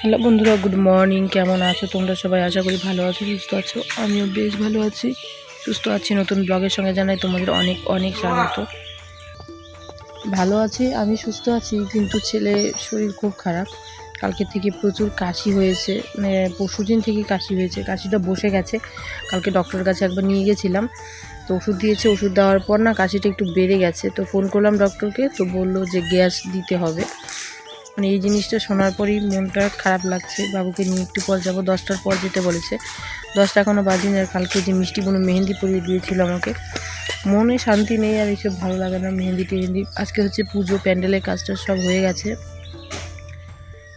Hello বন্ধুরা, good morning, কেমন আছো তোমরা সবাই? আশা করি ভালো আছো, সুস্থ আছো। আমিও বেশ ভালো আছি, সুস্থ আছি। নতুন ব্লগের সঙ্গে জানাই তোমাদের অনেক অনেক স্বাগত। ভালো আছি, আমি সুস্থ আছি, কিন্তু ছেলে শরীর খুব খারাপ। কালকে থেকে প্রচুর কাশি হয়েছে মানে পরশু দিন থেকে কাশি হয়েছে, কাশিটা বসে গেছে। কালকে ডক্টরের কাছে একবার নিয়ে গেছিলাম, তো ওষুধ দিয়েছে, ওষুধ দেওয়ার পর না কাশিটা একটু বেড়ে গেছে। তো ফোন করলাম ডক্টরকে তো বলল যে গ্যাস দিতে হবে। মানে এই জিনিসটা শোনার পরই মনটা খারাপ লাগছে। বাবুকে নিয়ে একটু পর যাব, দশটার পর যেতে বলেছে। দশটা এখনও বাজিনি আর কালকে যে মিষ্টি কোনো মেহেন্দি পরিয়ে দিয়েছিল আমাকে। মনে শান্তি নেই আর এইসব ভালো লাগে না মেহেন্দি টেহেন্দি। আজকে হচ্ছে পুজো, প্যান্ডেলের কাজটা সব হয়ে গেছে।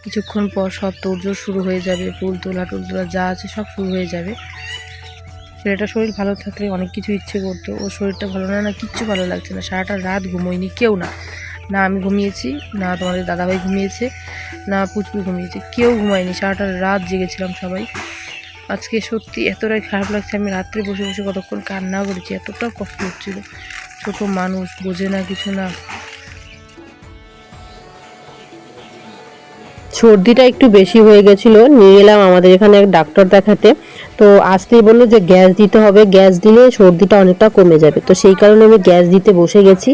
কিছুক্ষণ পর সব তোড়জোড় শুরু হয়ে যাবে, ফুল তোলা টুল তোলা যা আছে সব শুরু হয়ে যাবে। ছেলেটার শরীর ভালো থাকলে অনেক কিছু ইচ্ছে করতো। ওর শরীরটা ভালো না না কিচ্ছু ভালো লাগছে না। সারাটা রাত ঘুমোয়নি, কেউ না। না আমি ঘুমিয়েছি, না তোমাদের দাদাভাই ঘুমিয়েছে, না পুচকু ঘুমিয়েছে, কেউ ঘুমায়নি, সারাটা রাত জেগেছিলাম সবাই। আজকে সত্যি এতটাই খারাপ লাগছে, আমি রাত্রে বসে বসে কতক্ষণ কান্না করেছি এতটা কষ্ট হচ্ছিল। ছোট মানুষ, বোঝে না কিছু না। সর্দিটা একটু বেশি হয়ে গেছিল, নিয়ে এলাম আমাদের এখানে এক ডাক্তার দেখাতে। তো আসতেই বলল যে গ্যাস দিতে হবে, গ্যাস দিলে সর্দিটা অনেকটা কমে যাবে। তো সেই কারণে আমি গ্যাস দিতে বসে গেছি।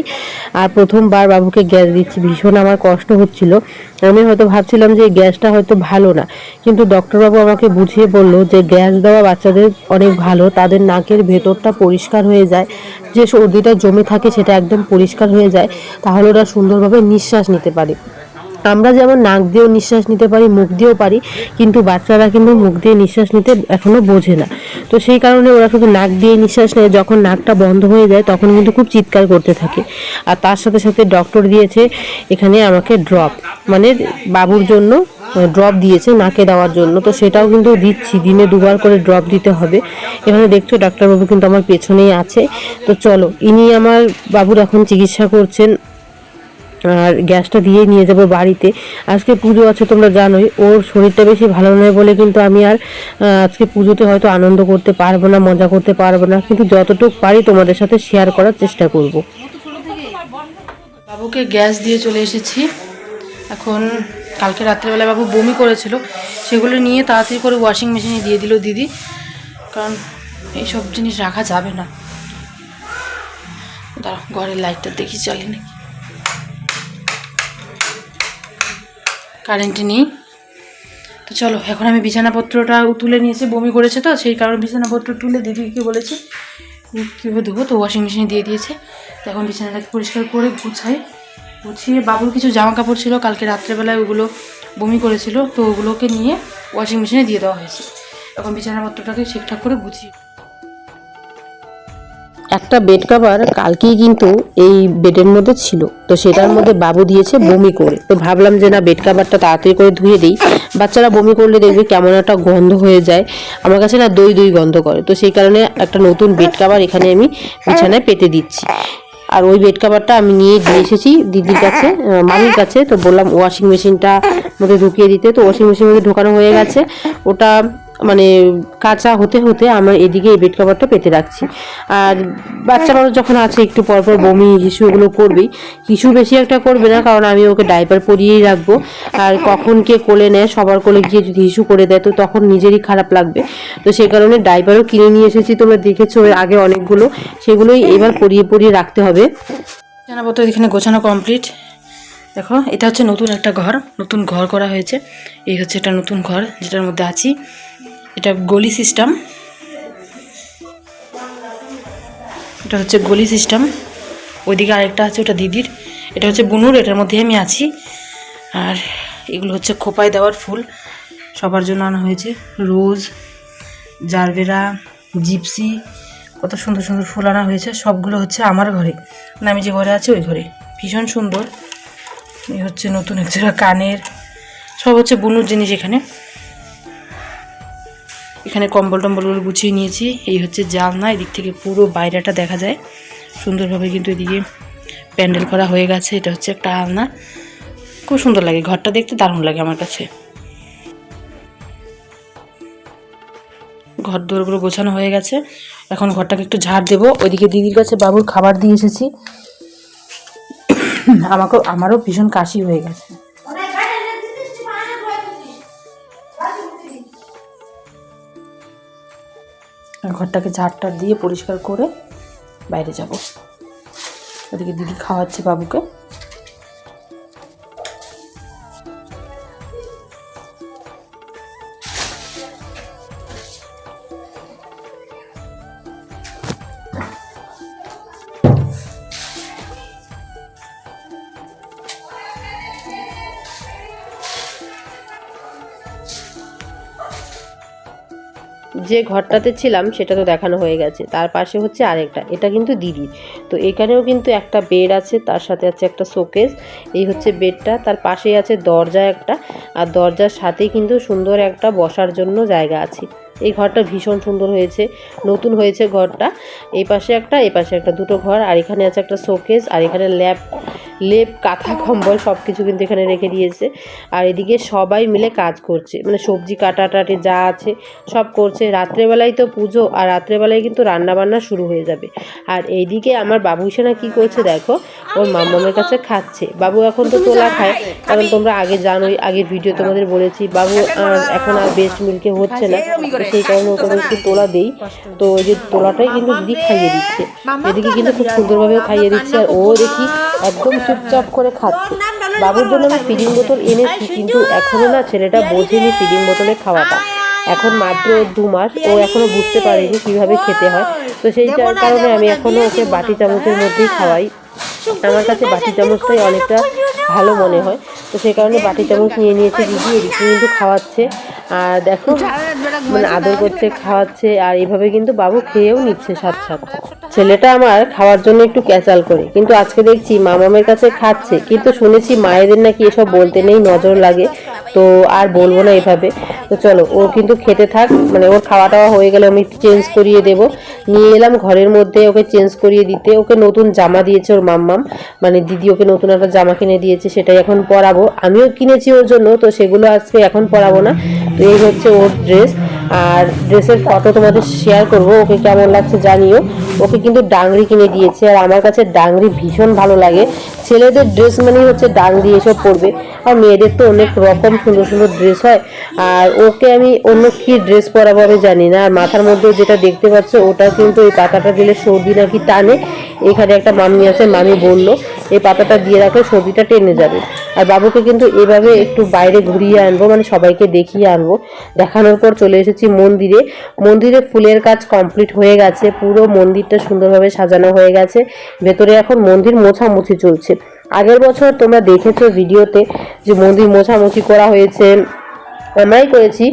আর প্রথমবার বাবুকে গ্যাস দিচ্ছি, ভীষণ আমার কষ্ট হচ্ছিল। আমি হয়তো ভাবছিলাম যে গ্যাসটা হয়তো ভালো না। কিন্তু ডক্টরবাবু আমাকে বুঝিয়ে বলল যে গ্যাস দেওয়া বাচ্চাদের অনেক ভালো, তাদের নাকের ভেতরটা পরিষ্কার হয়ে যায়। যে সর্দিটা জমে থাকে সেটা একদম পরিষ্কার হয়ে যায়, তাহলে ওরা সুন্দরভাবে নিঃশ্বাস নিতে পারে। আমরা যেমন নাক দিয়েও নিঃশ্বাস নিতে পারি, মুখ দিয়েও পারি, কিন্তু বাচ্চারা কিন্তু মুখ দিয়ে নিঃশ্বাস নিতে এখনও বোঝে না। তো সেই কারণে ওরা শুধু নাক দিয়ে নিঃশ্বাস নেয়, যখন নাকটা বন্ধ হয়ে যায় তখন কিন্তু খুব চিৎকার করতে থাকে। আর তার সাথে সাথে ডক্টর দিয়েছে এখানে আমাকে ড্রপ মানে বাবুর জন্য ড্রপ দিয়েছে নাকে দেওয়ার জন্য। তো সেটাও কিন্তু দিচ্ছি, দিনে দুবার করে ড্রপ দিতে হবে। এখানে দেখছ ডাক্তারবাবু কিন্তু আমার পেছনেই আছে। তো চলো, ইনি আমার বাবুর এখন চিকিৎসা করছেন। আর গ্যাসটা দিয়ে নিয়ে যাব বাড়িতে। আজকে পুজো আছে তোমরা জানোই, ওর শরীরটা বেশি ভালো নয় বলে কিন্তু আমি আর আজকে পুজোতে হয়তো আনন্দ করতে পারব না, মজা করতে পারব না। কিন্তু যতটুকু পারি তোমাদের সাথে শেয়ার করার চেষ্টা করব। বাবুকে গ্যাস দিয়ে চলে এসেছি। এখন কালকে রাত্রেবেলা বাবু বমি করেছিল। সেগুলো নিয়ে তাড়াতাড়ি করে ওয়াশিং মেশিনে দিয়ে দিল দিদি। কারণ এইসব জিনিস রাখা যাবে না। দাঁড়া, ঘরের লাইটটা দেখি চলে নাকি কারেন্ট নেই। তো চলো, এখন আমি বিছানাপত্রটা তুলে নিয়েছি, বমি করেছে তো, সেই কারণে বিছানাপত্র তুলে দিদিকে বলেছি কীভাবে দেবো তো ওয়াশিং মেশিনে দিয়ে দিয়েছে। তো এখন বিছানাটাকে পরিষ্কার করে গুছাই। গুছিয়ে বাবুর কিছু জামা কাপড় ছিল, কালকে রাত্রেবেলায় ওগুলো বমি করেছিল, তো ওগুলোকে নিয়ে ওয়াশিং মেশিনে দিয়ে দেওয়া হয়েছে। এখন বিছানাপত্রটাকে ঠিকঠাক করে গুছিয়ে একটা বেড কভার কালকেই কিন্তু এই বেডের মধ্যে ছিল। তো সেটার মধ্যে বাবু দিয়েছে বমি করে। তো ভাবলাম যে না বেড কাভারটা তাড়াতাড়ি করে ধুয়ে দিই। বাচ্চারা বমি করলে দেখবে কেমন একটা গন্ধ হয়ে যায়। আমার কাছে না দই দই গন্ধ করে। তো সেই কারণে একটা নতুন বেড কাভার এখানে আমি বিছানায় পেতে দিচ্ছি। আর ওই বেড কাভারটা আমি নিয়ে দিয়ে এসেছি দিদির কাছে মামির কাছে। তো বললাম ওয়াশিং মেশিনটা মধ্যে ঢুকিয়ে দিতে। তো ওয়াশিং মেশিনের মধ্যে ঢোকানো হয়ে গেছে। ওটা মানে কাঁচা হতে হতে আমার এদিকে এই বেড কভারটা পেতে রাখছি। আর বাচ্চা মানুষ যখন আছে, একটু পর পর বমি, হিসু এগুলো করবেই। হিসু বেশি একটা করবে না, কারণ আমি ওকে ডাইপার পরিয়েই রাখব। আর কখন কে কোলে নেয়, সবার কোলে গিয়ে যদি হিসু করে দেয়, তো তখন নিজেরই খারাপ লাগবে। তো সেই কারণে ডাইপারও কিনে নিয়ে এসেছি, তোমরা দেখেছ আগে অনেকগুলো। সেগুলোই এবার পরিয়ে পরিয়ে রাখতে হবে। বিছানাপত্র এখানে গোছানো কমপ্লিট। দেখো, এটা হচ্ছে নতুন একটা ঘর, নতুন ঘর করা হয়েছে। এই হচ্ছে একটা নতুন ঘর, যেটার মধ্যে আছি। এটা গলি সিস্টেম। এটা হচ্ছে গলি সিস্টেম। ওইদিকে আরেকটা আছে, ওটা দিদির। এটা হচ্ছে বুনুর, এটার মধ্যে আমি আছি। আর এগুলো হচ্ছে খোপায় দেওয়ার ফুল। সবার জন্য আনা হয়েছে। রোজ, জারবেরা, জিপসি, কত সুন্দর সুন্দর ফুল আনা হয়েছে। সবগুলো হচ্ছে আমার ঘরে। মানে আমি যে ঘরে আছি, ওই ঘরে। ভীষণ সুন্দর। এই হচ্ছে নতুন একটা কানের। সব হচ্ছে বুনুর জিনিস এখানে। এখানে কম্বল টম্বলগুলো গুছিয়ে নিয়েছি। এই হচ্ছে জালনা, এদিক থেকে পুরো বাইরেটা দেখা যায়। সুন্দরভাবে কিন্তু এদিকে প্যান্ডেল করা হয়ে গেছে, এটা হচ্ছে একটা আলনা। খুব সুন্দর লাগে, ঘরটা দেখতে দারুণ লাগে আমার কাছে। ঘর দোরগুলো গোছানো হয়ে গেছে। এখন ঘরটাকে একটু ঝাড় দেবো। ওইদিকে দিদির কাছে বাবুর খাবার দিয়ে এসেছি। আমাকেও, আমারও ভীষণ কাশি হয়ে গেছে। ঘরটাকে ঝাড়টার দিয়ে পরিষ্কার করে বাইরে যাব। ওদিকে দিদি খাওয়াচ্ছে বাবুকে। যে ঘরটাতে ছিলাম সেটা তো দেখানো হয়ে গেছে। তার পাশে হচ্ছে আরেকটা, এটা কিন্তু দিদি। তো এখানেও কিন্তু একটা বেড আছে, তার সাথে আছে একটা শোকেস এই হচ্ছে বেডটা তার পাশেই আছে দরজা একটা। আর দরজার সাথেই কিন্তু সুন্দর একটা বসার জন্য জায়গা আছে। এই ঘরটা ভীষণ সুন্দর হয়েছে নতুন হয়েছে ঘরটা। এই পাশে একটা এই পাশে একটা দুটো ঘর আর এখানে আছে একটা শোকেস আর এখানে ল্যাপ লেপ কাঁথা কম্বল সব কিছু কিন্তু এখানে রেখে দিয়েছে। আর এদিকে সবাই মিলে কাজ করছে মানে সবজি কাটাটাটি যা আছে সব করছে। রাত্রেবেলায় তো পুজো আর রাত্রেবেলায় কিন্তু রান্না বান্না শুরু হয়ে যাবে। আর এইদিকে আমার বাবু সেনা কি করছে দেখো ওর মামামের কাছে খাচ্ছে। বাবু এখন তো তোলা খায় কারণ তোমরা আগে জানোই আগের ভিডিও তোমাদের বলেছি বাবু আর এখন আর বেস্ট মিলকে হচ্ছে না। সেই কারণে ওকে একটু তোলা দেই। তো ওই যে তোলাটাই কিন্তু দিদি খাইয়ে দিচ্ছে। এদিকে কিন্তু খুব সুন্দরভাবে খাইয়ে দিচ্ছে আর ও দেখি একদম চুপচাপ করে খাচ্ছে। বাবুর জন্য আমি ফিডিং বোতল এনেছি কিন্তু এখনও না ছেলেটা বোঝেনি ফিডিং বোতলে খাওয়াটা। এখন মাত্র দু মাস ও এখনও বুঝতে পারেনি কীভাবে খেতে হয়। তো সেই কারণে আমি এখনও ওকে বাটি চামচের মধ্যেই খাওয়াই। আমার কাছে বাটি চামচটাই অনেকটা ভালো মনে হয়। তো সেই কারণে বাটি চামচ নিয়ে নিয়েছে দিদি এদিকে কিন্তু খাওয়াচ্ছে। আর দেখো মানে আদর করছে খাওয়াচ্ছে আর এভাবে কিন্তু বাবু খেয়েও নিচ্ছে সাথে সাথে ছেলেটা আমার খাওয়ার জন্য একটু ক্যাচাল করে। কিন্তু আজকে দেখছি মামামের কাছে খাচ্ছে। কিন্তু শুনেছি মায়েদের নাকি এসব বলতে নেই নজর লাগে। তো আর বলব না এভাবে। তো চলো, ও কিন্তু খেতে থাক মানে ওর খাওয়া দাওয়া হয়ে গেলে আমি চেঞ্জ করিয়ে দেব। নিয়ে এলাম ঘরের মধ্যে, ওকে চেঞ্জ করিয়ে দিতে। ওকে নতুন জামা দিয়েছে ওর মাম্মাম। মানে দিদি ওকে নতুন একটা জামা কিনে দিয়েছে, সেটাই এখন পরাবো। আমিও কিনেছি ওর জন্য, তো সেগুলো আজকে এখন পরাবো না। তো এই হচ্ছে ওর ড্রেস আর ড্রেসের ফটো তোমাদের শেয়ার করব, ওকে কেমন লাগছে জানিও। ওকে কিন্তু ডাংরি কিনে দিয়েছে, আর আমার কাছে ডাংরি ভীষণ ভালো লাগে। ছেলেদের ড্রেস মানেই হচ্ছে ডাংরি এসব পরবে, আর মেয়েদের তো অনেক রকম সুন্দর সুন্দর ড্রেস হয়। আর ওকে আমি অন্য কী ড্রেস পরাবো আমি জানি না, আর মাথার মধ্যে যেটা দেখতে পাচ্ছ, ওটা কিন্তু এই পাতাটা দিলে সর্দি নাকি টানে। এখানে একটা মামি আছে, মামি বলল, এই পাতাটা দিয়ে রাখলে সর্দিটা টেনে যাবে। আর বাবুকে কিন্তু এভাবে একটু বাইরে ঘুরিয়ে আনব মানে সবাইকে দেখিয়ে আনব। দেখানোর পর চলে এসেছি মন্দিরে। মন্দিরে ফুলের কাজ কমপ্লিট হয়ে গেছে, পুরো মন্দিরটা সুন্দরভাবে সাজানো হয়ে গেছে। ভেতরে এখন মন্দির মোছামুছি চলছে। আগের বছর তোমরা দেখেছ ভিডিওতে যে মন্দির মোছামুছি করা হয়েছে। আমরাই করেছি।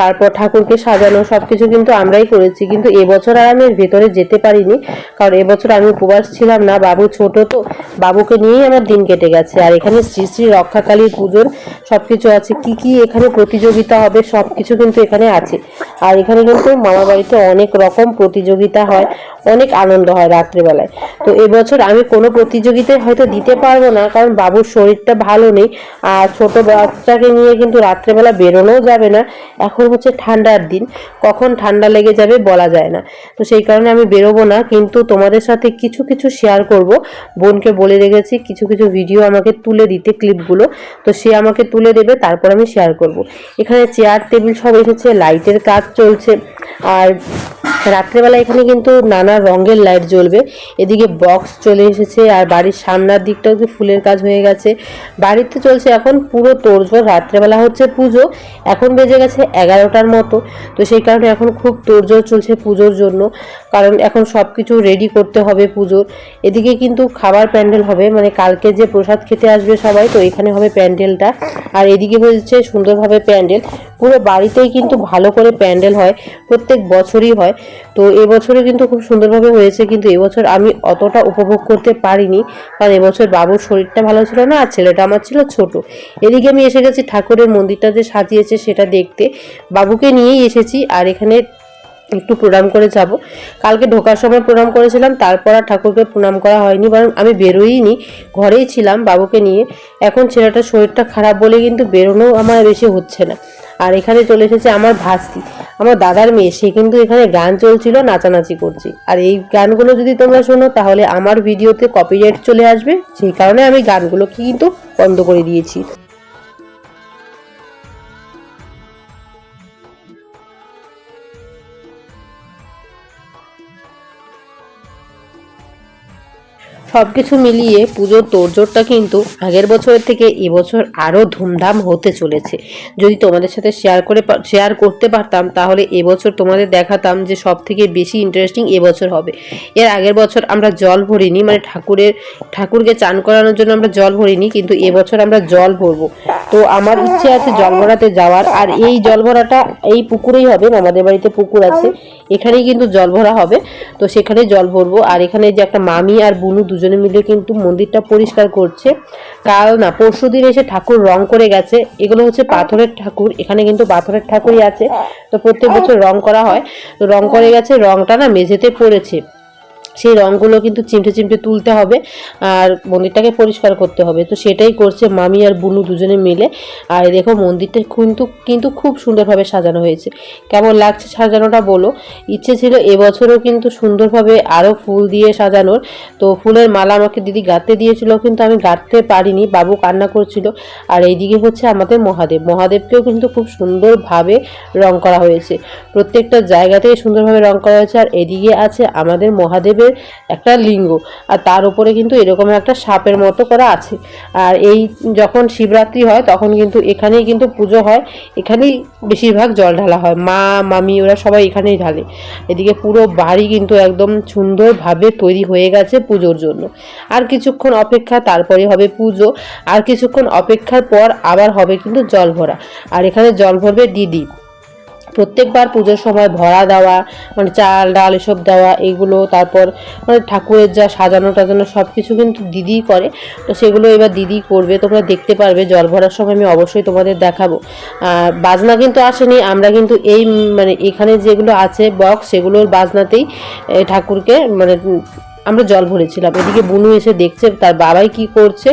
তারপর ঠাকুরকে সাজানো সব কিছু কিন্তু আমরাই করেছি। কিন্তু এবছর আর আমি ভেতরে যেতে পারিনি। কারণ এবছর আমি উপবাস ছিলাম না, বাবু ছোট তো, বাবুকে নিয়েই আমার দিন কেটে গেছে। আর এখানে শ্রী শ্রী রক্ষাকালীর পুজোর সব কিছু আছে। কি কি এখানে প্রতিযোগিতা হবে সব কিছু কিন্তু এখানে আছে। আর এখানে কিন্তু মামা বাড়িতে অনেক রকম প্রতিযোগিতা হয়, অনেক আনন্দ হয় রাত্রেবেলায়। তো এবছর আমি কোনো প্রতিযোগিতায় হয়তো দিতে পারব না, কারণ বাবুর শরীরটা ভালো নেই। আর ছোট বাচ্চাকে নিয়ে কিন্তু রাত্রেবেলা বেরোনোও যাবে না। এখন হচ্ছে ঠান্ডার দিন। কখন ঠান্ডা লেগে যাবে বলা যায় না। তো সেই কারণে আমি বেরোবো না, কিন্তু তোমাদের সাথে কিছু কিছু শেয়ার করব। বোনকে বলে রেখেছি, কিছু কিছু ভিডিও আমাকে তুলে দিতে ক্লিপগুলো তো সে আমাকে তুলে দেবে, তারপর আমি শেয়ার করব। এখানে চেয়ার টেবিল সব এসেছে লাইটের কাজ চলছে। আর রাত্রেবেলা এখানে কিন্তু নানা রঙের লাইট জ্বলবে। এদিকে বক্স চলে এসেছে, আর বাড়ির সামনের দিকটাও কি ফুলের কাজ হয়ে গেছে। বাড়িতে চলছে এখন পুরো তোড়জোড়। রাত্রেবেলা হচ্ছে পুজো। এখন বেজে গেছে এগারোটার মতো। তো সেই কারণে এখন খুব তোড়জোড় চলছে পুজোর জন্য। কারণ এখন সব কিছু রেডি করতে হবে পুজোর। এদিকে কিন্তু খাবার প্যান্ডেল হবে। মানে কালকে যে প্রসাদ খেতে আসবে সবাই, তো এখানে হবে প্যান্ডেলটা। আর এদিকে হচ্ছে সুন্দরভাবে প্যান্ডেল। পুরো বাড়িতেই কিন্তু ভালো করে প্যান্ডেল হয়। প্রত্যেক বছরই হয়। তো এবছরে কিন্তু খুব সুন্দরভাবে হয়েছে। কিন্তু এবছর আমি অতটা উপভোগ করতে পারিনি। কারণ এবছর বাবুর শরীরটা ভালো ছিল না, আর ছেলেটা আমার ছিল ছোট। এদিকে আমি এসে গেছি ঠাকুরের মন্দিরটা যে সাজিয়েছে সেটা দেখতে। বাবুকে নিয়েই এসেছি আর এখানে একটু প্রণাম করে যাব। কালকে ঢোকার সময় প্রণাম করেছিলাম, তারপর আর ঠাকুরকে প্রণাম করা হয়নি, বরং আমি বেরোইনি, ঘরেই ছিলাম বাবুকে নিয়ে। এখন ছেলেটার শরীরটা খারাপ বলে কিন্তু বেরোনো আমার বেশি হচ্ছে না। আর এখানে চলে এসেছে আমার ভাস্তি আমার দাদার মেয়ে, সে কিন্তু এখানে গান চলছিল, নাচানাচি করছে। আর এই গানগুলো যদি তোমরা শোনো, তাহলে আমার ভিডিওতে কপিরাইট চলে আসবে, সেই কারণে আমি গানগুলো কিন্তু বন্ধ করে দিয়েছি। সব কিছু মিলিয়ে পুজোর তোড়জোড়টা কিন্তু আগের বছরের থেকে এবছর আরও ধুমধাম হতে চলেছে। যদি তোমাদের সাথে শেয়ার করে শেয়ার করতে পারতাম, তাহলে এবছর তোমাদের দেখাতাম যে সব থেকে বেশি ইন্টারেস্টিং এবছর হবে। এর আগের বছর আমরা জল ভরিনি মানে ঠাকুরের, ঠাকুরকে চান করানোর জন্য আমরা জল ভরিনি, কিন্তু এবছর আমরা জল ভরবো। তো আমার ইচ্ছে আছে জল ভরাতে যাওয়ার, আর এই জল ভরাটা এই পুকুরেই হবে আমাদের বাড়িতে পুকুর আছে, এখানেই কিন্তু জল ভরা হবে। তো সেখানে জল ভরবো, আর এখানে যে একটা মামি আর বুনু দুজনে মিলে কিন্তু মন্দিরটা পরিষ্কার করছে। কাল না, পরশু দিন এসে ঠাকুর রং করে গেছে। এগুলো হচ্ছে পাথরের ঠাকুর, এখানে কিন্তু পাথরের ঠাকুরই আছে। তো প্রত্যেক বছর রং করা হয়। তো রং করে গেছে, রংটা না মেঝেতে পড়েছে। সেই রঙগুলো কিন্তু চিমটে চিমটে তুলতে হবে আর মন্দিরটাকে পরিষ্কার করতে হবে। তো সেটাই করছে মামি আর বুনু দুজনে মিলে। আর দেখো মন্দিরটা কিন্তু কিন্তু খুব সুন্দরভাবে সাজানো হয়েছে। কেমন লাগছে সাজানোটা বলো? ইচ্ছে ছিল এবছরও কিন্তু সুন্দরভাবে আরও ফুল দিয়ে সাজানোর। তো ফুলের মালা আমাকে দিদি গাঁথতে দিয়েছিল, কিন্তু আমি গাঁথতে পারিনি, বাবু কান্না করছিল। আর এইদিকে হচ্ছে আমাদের মহাদেব। মহাদেবকেও কিন্তু খুব সুন্দরভাবে রং করা হয়েছে। প্রত্যেকটা জায়গাতেই সুন্দরভাবে রং করা হয়েছে। আর এদিকে আছে আমাদের মহাদেবের একটা লিঙ্গ। আর তার উপরে কিন্তু এরকম একটা সাপের মতো করা আছে। আর এই যখন শিবরাত্রি হয়, তখন কিন্তু এখানেই কিন্তু পুজো হয়। এখানেই বেশিরভাগ জল ঢালা হয়। মা, মামি ওরা সবাই এখানেই ঢালে। এদিকে পুরো বাড়ি কিন্তু একদম সুন্দরভাবে তৈরি হয়ে গেছে পুজোর জন্য। আর কিছুক্ষণ অপেক্ষা, তারপরে হবে পুজো। আর কিছুক্ষণ অপেক্ষার পর আবার হবে কিন্তু জল ভরা। আর এখানে জল ভরবে দিদি। প্রত্যেকবার পুজোর সময় ভরা দেওয়া মানে চাল, ডাল এসব দেওয়া, এগুলো, তারপর মানে ঠাকুরের যা সাজানো টাজানো সব কিছু কিন্তু দিদিই করে। তো সেগুলো এবার দিদি করবে, তোমরা দেখতে পারবে, জল ভরার সময় আমি অবশ্যই তোমাদের দেখাবো। বাজনা কিন্তু আসেনি, আমরা কিন্তু এই মানে এখানে যেগুলো আছে বক্স সেগুলোর বাজনাতেই ঠাকুরকে মানে আমরা জল ভরেছিলাম। এদিকে বুনু এসে দেখছে তার বাবাই কি করছে,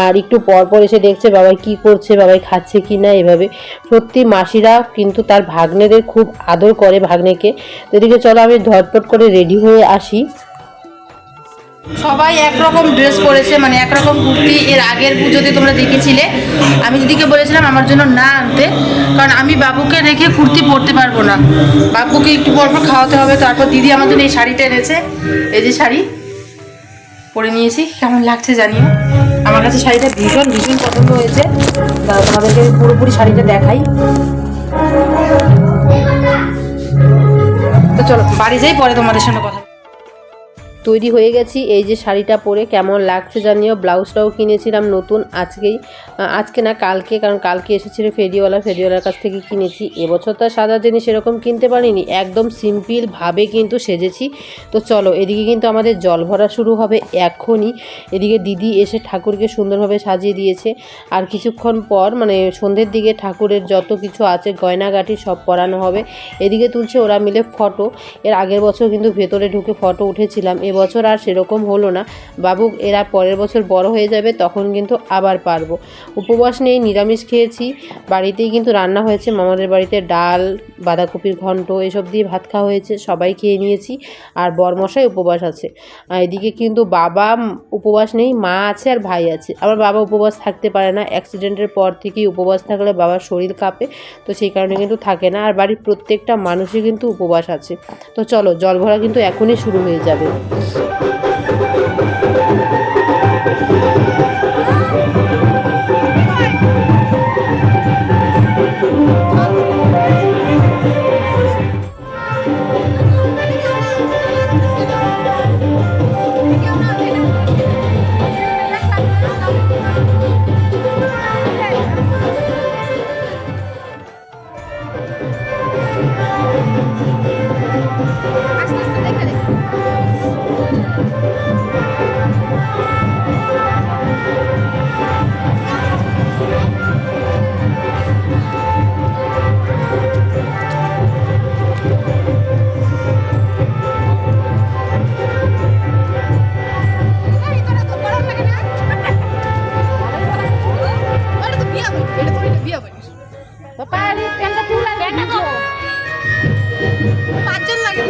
আর একটু পরপর পর এসে দেখছে বাবাই কি করছে, বাবাই খাচ্ছে কি না এভাবে। সত্যি মাসিরা কিন্তু তার ভাগ্নেদের খুব আদর করে ভাগ্নেকে। এদিকে চলো আমি ধটপট করে রেডি হয়ে আসি। সবাই একরকম ড্রেস পরেছে মানে একরকম কুর্তি। এর আগের পুজোতে তোমরা দেখেছিলে। আমি দিদিকে বলেছিলাম আমার জন্য না আনতে, কারণ আমি বাবুকে রেখে কুর্তি পরতে পারব না। বাবুকে একটু পর পর খাওয়াতে হবে। তারপর দিদি আমার জন্য এই শাড়িটা এনেছে। এই যে শাড়ি, পরে নিয়েছি। কেমন লাগছে জানিও? আমার কাছে শাড়িটা ভীষণ ভীষণ পছন্দ হয়েছে। তোমাদেরকে পুরোপুরি শাড়িটা দেখাই। তো চলো, বাড়ি যাই, পরে তোমাদের সঙ্গে কথা তৈরি হয়ে গেছি। এই যে শাড়িটা পরে কেমন লাগছে জানিও। ব্লাউজটাও কিনেছিলাম নতুন আজকেই। আজকে না কালকে, কারণ কালকে এসেছিল ফেরিওয়ালা। ফেরিওয়ালার কাছ থেকে কিনেছি। এবছর তো সাদা জিনিস এরকম কিনতে পারিনি। একদম সিম্পলভাবে কিন্তু সেজেছি। তো চলো, এদিকে কিন্তু আমাদের জল ভরা শুরু হবে এখনই। এদিকে দিদি এসে ঠাকুরকে সুন্দরভাবে সাজিয়ে দিয়েছে। আর কিছুক্ষণ পর মানে সন্ধ্যের দিকে ঠাকুরের যত কিছু আছে, গয়নাগাটি সব পরানো হবে। এদিকে তুলছে ওরা মিলে ফটো। এর আগের বছর কিন্তু ভেতরে ঢুকে ফটো উঠেছিলাম। এবছর আর সেরকম হলো না। বাবু, এরা পরের বছর বড় হয়ে যাবে, তখন কিন্তু আবার পারব। উপবাস নেই, নিরামিষ খেয়েছি। বাড়িতেই কিন্তু রান্না হয়েছে। মামাদের বাড়িতে ডাল, বাঁধাকপির ঘন্ট এসব দিয়ে ভাত খাওয়া হয়েছে। সবাই খেয়ে নিয়েছি। আর বরমশাই উপবাস আছে। এদিকে কিন্তু বাবা উপবাস নেই, মা আছে আর ভাই আছে। আমার বাবা উপবাস থাকতে পারে না। অ্যাক্সিডেন্টের পর থেকেই উপবাস থাকলে বাবার শরীর কাঁপে, তো সেই কারণে কিন্তু থাকে না। আর বাড়ির প্রত্যেকটা মানুষই কিন্তু উপবাস আছে। তো চলো, জল ভরা কিন্তু এখনই শুরু হয়ে যাবে। Thank you. পাঁচজন লাগে।